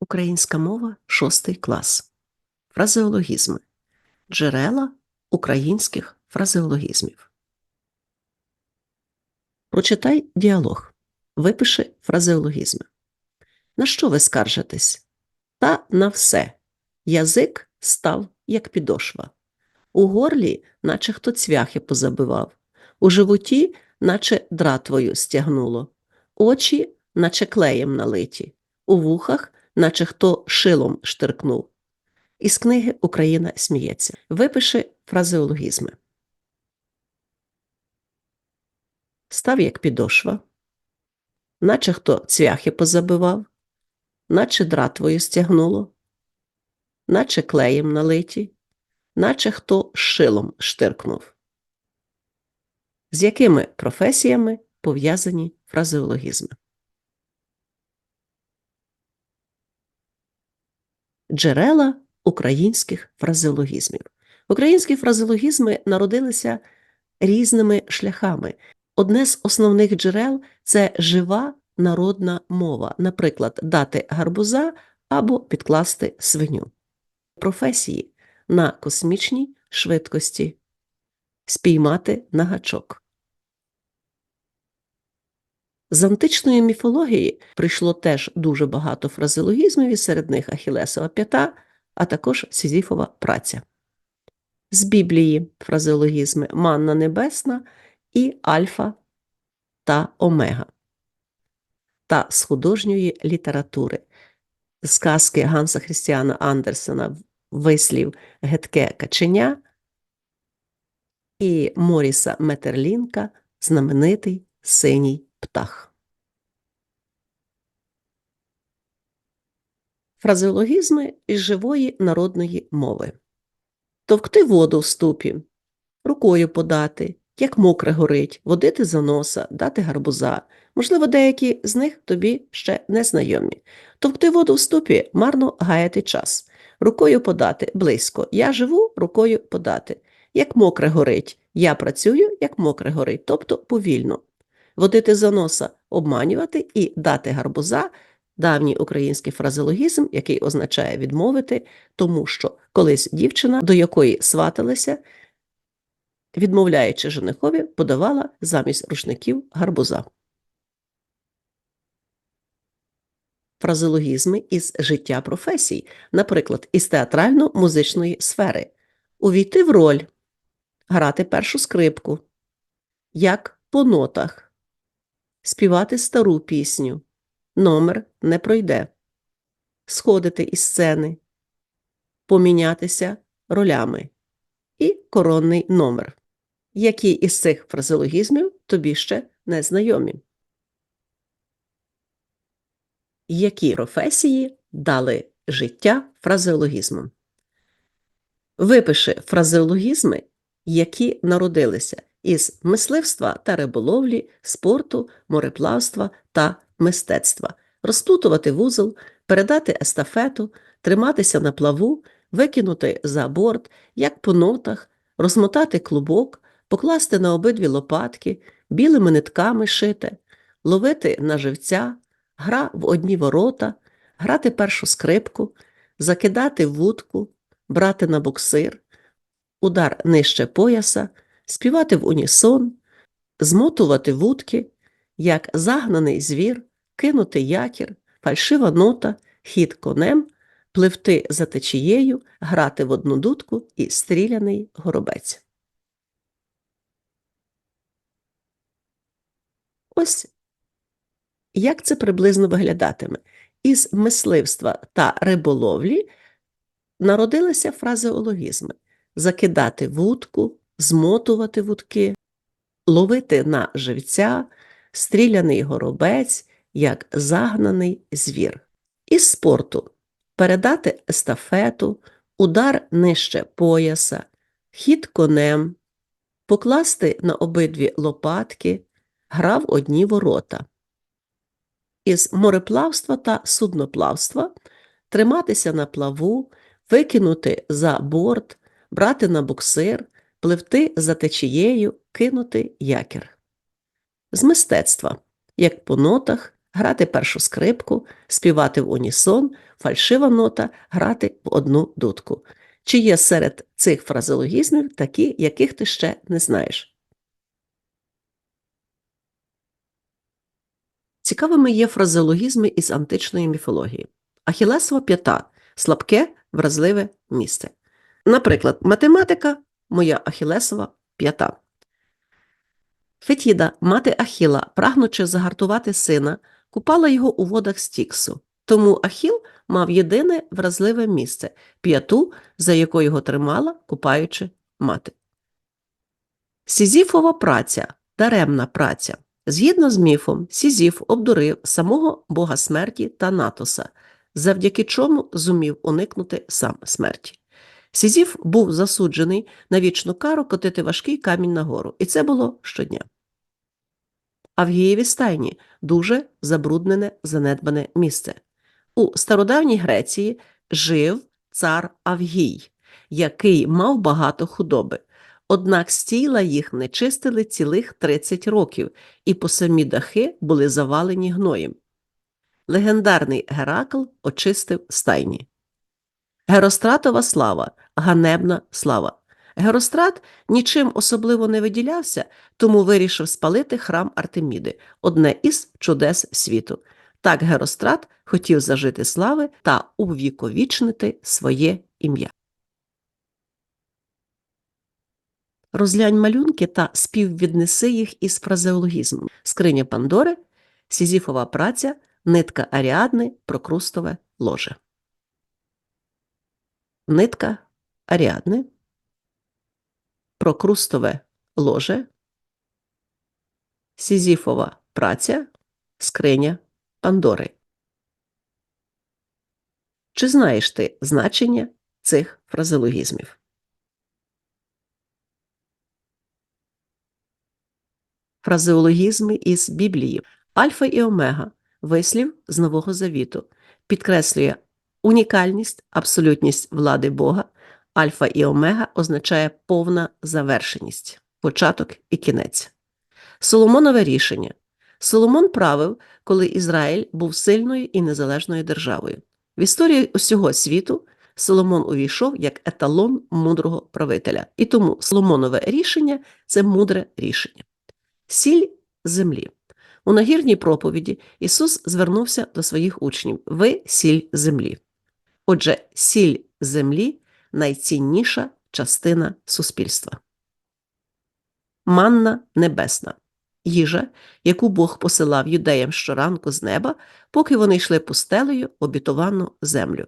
Українська мова, шостий клас. Фразеологізми. Джерела українських фразеологізмів. Прочитай діалог. Випиши фразеологізми. На що ви скаржитесь? Та на все. Язик став, як підошва. У горлі, наче хто цвяхи позабивав. У животі, наче дратвою стягнуло. Очі, наче клеєм налиті. У вухах, наче хто шилом штиркнув. Із книги Україна сміється. Випиши фразеологізми. Став як підошва, наче хто цвяхи позабивав, наче дратвою стягнуло, наче клеєм налиті, наче хто шилом штиркнув. З якими професіями пов'язані фразеологізми? Джерела українських фразеологізмів. Українські фразеологізми народилися різними шляхами. Одне з основних джерел це жива народна мова, наприклад, дати гарбуза або підкласти свиню. Професії на космічній швидкості, спіймати на гачок. З античної міфології прийшло теж дуже багато фразеологізмів, і серед них Ахілесова п'ята, а також Сізіфова праця. З Біблії фразеологізми Манна Небесна і Альфа та Омега. Та з художньої літератури сказки Ганса Христіана Андерсена Вислів Гетке Каченя і Моріса Метерлінка Знаменитий синій птах. Фразеологізми із живої народної мови. Товкти воду в ступі, рукою подати, як мокре горить, водити за носа, дати гарбуза. Можливо, деякі з них тобі ще не знайомі. Товкти воду в ступі марно гаяти час. Рукою подати близько. Я живу рукою подати. Як мокре горить, я працюю, як мокре горить, тобто повільно водити за носа, обманювати і дати гарбуза давній український фразеологізм, який означає відмовити, тому що колись дівчина, до якої сваталися, відмовляючи женихові, подавала замість рушників гарбуза. Фразеологізми із життя професій, наприклад, із театрально-музичної сфери, увійти в роль, грати першу скрипку, як по нотах, співати стару пісню, номер не пройде, сходити із сцени, помінятися ролями і коронний номер. Які із цих фразеологізмів тобі ще не знайомі? Які професії дали життя фразеологізмам? Випиши фразеологізми, які народилися із мисливства та риболовлі, спорту, мореплавства та мистецтва, розплутувати вузол, передати естафету, триматися на плаву, викинути за борт, як по нотах, розмотати клубок, покласти на обидві лопатки, білими нитками шити, ловити на живця, гра в одні ворота, грати першу скрипку, закидати вудку, брати на буксир, удар нижче пояса співати в унісон, змотувати вудки, як загнаний звір, кинути якір, фальшива нота, хід конем, пливти за течією, грати в одну дудку і стріляний горобець. Ось як це приблизно виглядатиме. Із мисливства та риболовлі народилися фразеологізми закидати вудку, змотувати вудки, ловити на живця, стріляний горобець, як загнаний звір. Із спорту передати естафету, удар нижче пояса, хід конем, покласти на обидві лопатки, грав одні ворота. Із мореплавства та судноплавства триматися на плаву, викинути за борт, брати на буксир, пливти за течією, кинути якір. З мистецтва, як по нотах, грати першу скрипку, співати в унісон, фальшива нота, грати в одну дудку. Чи є серед цих фразеологізмів такі, яких ти ще не знаєш? Цікавими є фразеологізми із античної міфології. Ахілесова п'ята слабке, вразливе місце. Наприклад, математика моя Ахілесова п'ята. Фетіда, мати Ахіла, прагнучи загартувати сина, купала його у водах Стіксу. Тому Ахіл мав єдине вразливе місце п'яту, за якою його тримала, купаючи мати. Сізіфова праця, даремна праця. Згідно з міфом, Сізіф обдурив самого бога смерті Танатоса, завдяки чому зумів уникнути сам смерті. Сізіф був засуджений на вічну кару котити важкий камінь нагору, і це було щодня. Авгієві стайні дуже забруднене, занедбане місце. У стародавній Греції жив цар Авгій, який мав багато худоби. Однак стійла їх не чистили цілих 30 років, і по самі дахи були завалені гноєм. Легендарний Геракл очистив стайні. Геростратова слава, ганебна слава. Герострат нічим особливо не виділявся, тому вирішив спалити храм Артеміди, одне із чудес світу. Так Герострат хотів зажити слави та увіковічнити своє ім'я. Розглянь малюнки та співвіднеси їх із фразеологізмом. Скриня Пандори, Сізіфова праця, нитка Аріадни, прокрустове ложе. Нитка Аріадни, прокрустове ложе, Сізіфова праця, скриня Пандори. Чи знаєш ти значення цих фразеологізмів? Фразеологізми із Біблії Альфа і Омега вислів з Нового Завіту підкреслює унікальність, абсолютність влади Бога. Альфа і Омега означає повна завершеність, початок і кінець. Соломонове рішення. Соломон правив, коли Ізраїль був сильною і незалежною державою. В історії усього світу Соломон увійшов як еталон мудрого правителя, і тому Соломонове рішення це мудре рішення. Сіль землі. У нагірній проповіді Ісус звернувся до своїх учнів: Ви сіль землі. Отже, сіль землі найцінніша частина суспільства. Манна небесна їжа, яку Бог посилав юдеям щоранку з неба, поки вони йшли пустелею обітовану землю.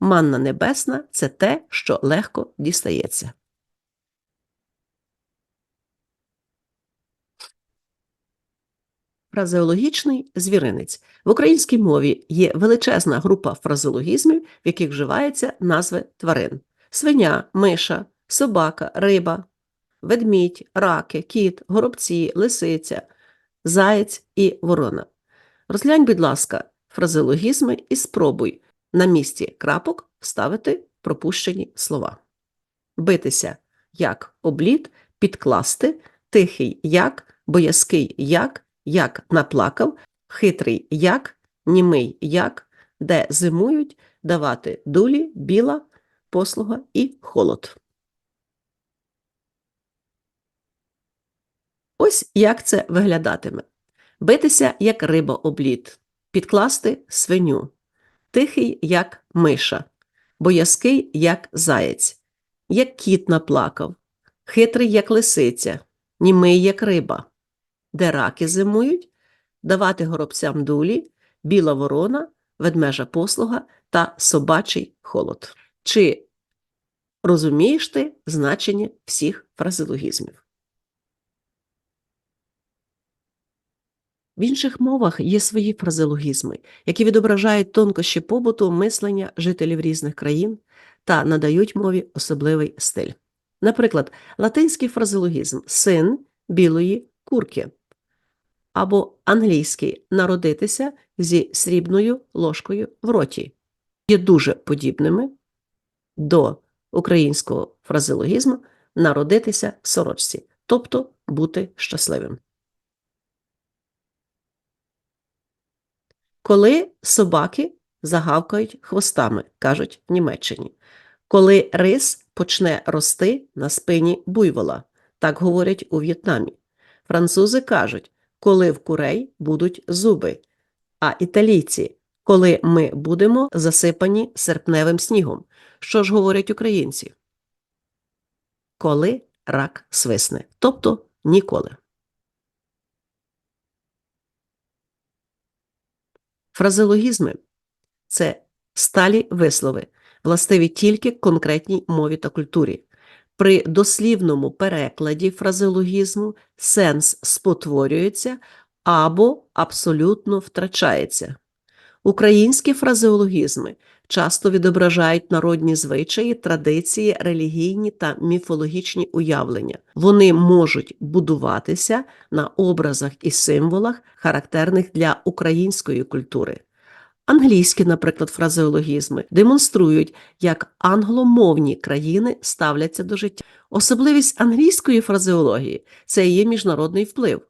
Манна небесна це те, що легко дістається. Фразеологічний звіринець. В українській мові є величезна група фразеологізмів, в яких вживаються назви тварин: свиня, миша, собака, риба, ведмідь, раки, кіт, горобці, лисиця, заєць і ворона. Розглянь, будь ласка, фразеологізми і спробуй на місці крапок вставити пропущені слова. Битися як облід, підкласти, тихий як, боязкий як як наплакав, хитрий як, німий як, де зимують, давати дулі, біла, послуга і холод. Ось як це виглядатиме. Битися, як риба облід, підкласти свиню, тихий, як миша, боязкий, як заєць, як кіт наплакав, хитрий, як лисиця, німий, як риба, де раки зимують, давати горобцям дулі, біла ворона, ведмежа послуга та собачий холод. Чи розумієш ти значення всіх фразеологізмів? В інших мовах є свої фразеологізми, які відображають тонкощі побуту мислення жителів різних країн та надають мові особливий стиль. Наприклад, латинський фразеологізм син білої курки або англійський народитися зі срібною ложкою в роті є дуже подібними до українського фразеологізму народитися в сорочці, тобто бути щасливим. Коли собаки загавкають хвостами, кажуть в Німеччині. Коли рис почне рости на спині буйвола, так говорять у В'єтнамі. Французи кажуть, коли в курей будуть зуби, а італійці, коли ми будемо засипані серпневим снігом. Що ж говорять українці? Коли рак свисне, тобто ніколи. Фразеологізми це сталі вислови, властиві тільки конкретній мові та культурі. При дослівному перекладі фразеологізму сенс спотворюється або абсолютно втрачається. Українські фразеологізми часто відображають народні звичаї, традиції, релігійні та міфологічні уявлення. Вони можуть будуватися на образах і символах, характерних для української культури. Англійські, наприклад, фразеологізми демонструють, як англомовні країни ставляться до життя. Особливість англійської фразеології це є міжнародний вплив.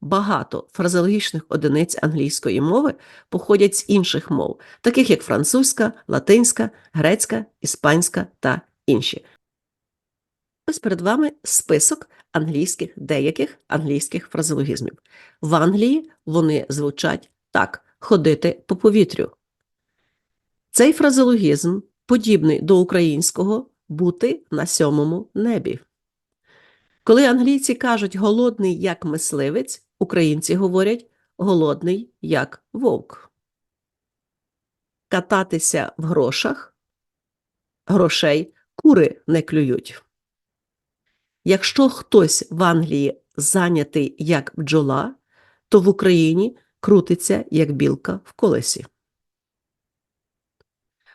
Багато фразеологічних одиниць англійської мови походять з інших мов, таких як французька, латинська, грецька, іспанська та інші. Ось перед вами список англійських деяких англійських фразеологізмів. В Англії вони звучать так: ходити по повітрю. Цей фразеологізм подібний до українського бути на сьомому небі. Коли англійці кажуть голодний як мисливець, українці говорять голодний як вовк. Кататися в грошах грошей кури не клюють. Якщо хтось в Англії зайнятий як бджола, то в Україні крутиться як білка в колесі.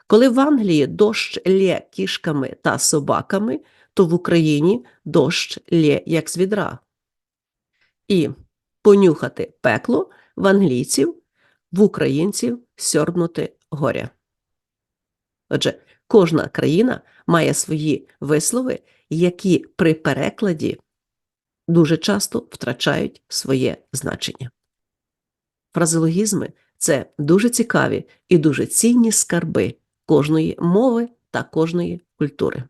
Коли в Англії дощ лє кішками та собаками, то в Україні дощ лє як з відра. І понюхати пекло в англійців, в українців сьорбнути горя. Отже, кожна країна має свої вислови, які при перекладі дуже часто втрачають своє значення. Фразеологізми це дуже цікаві і дуже цінні скарби кожної мови та кожної культури.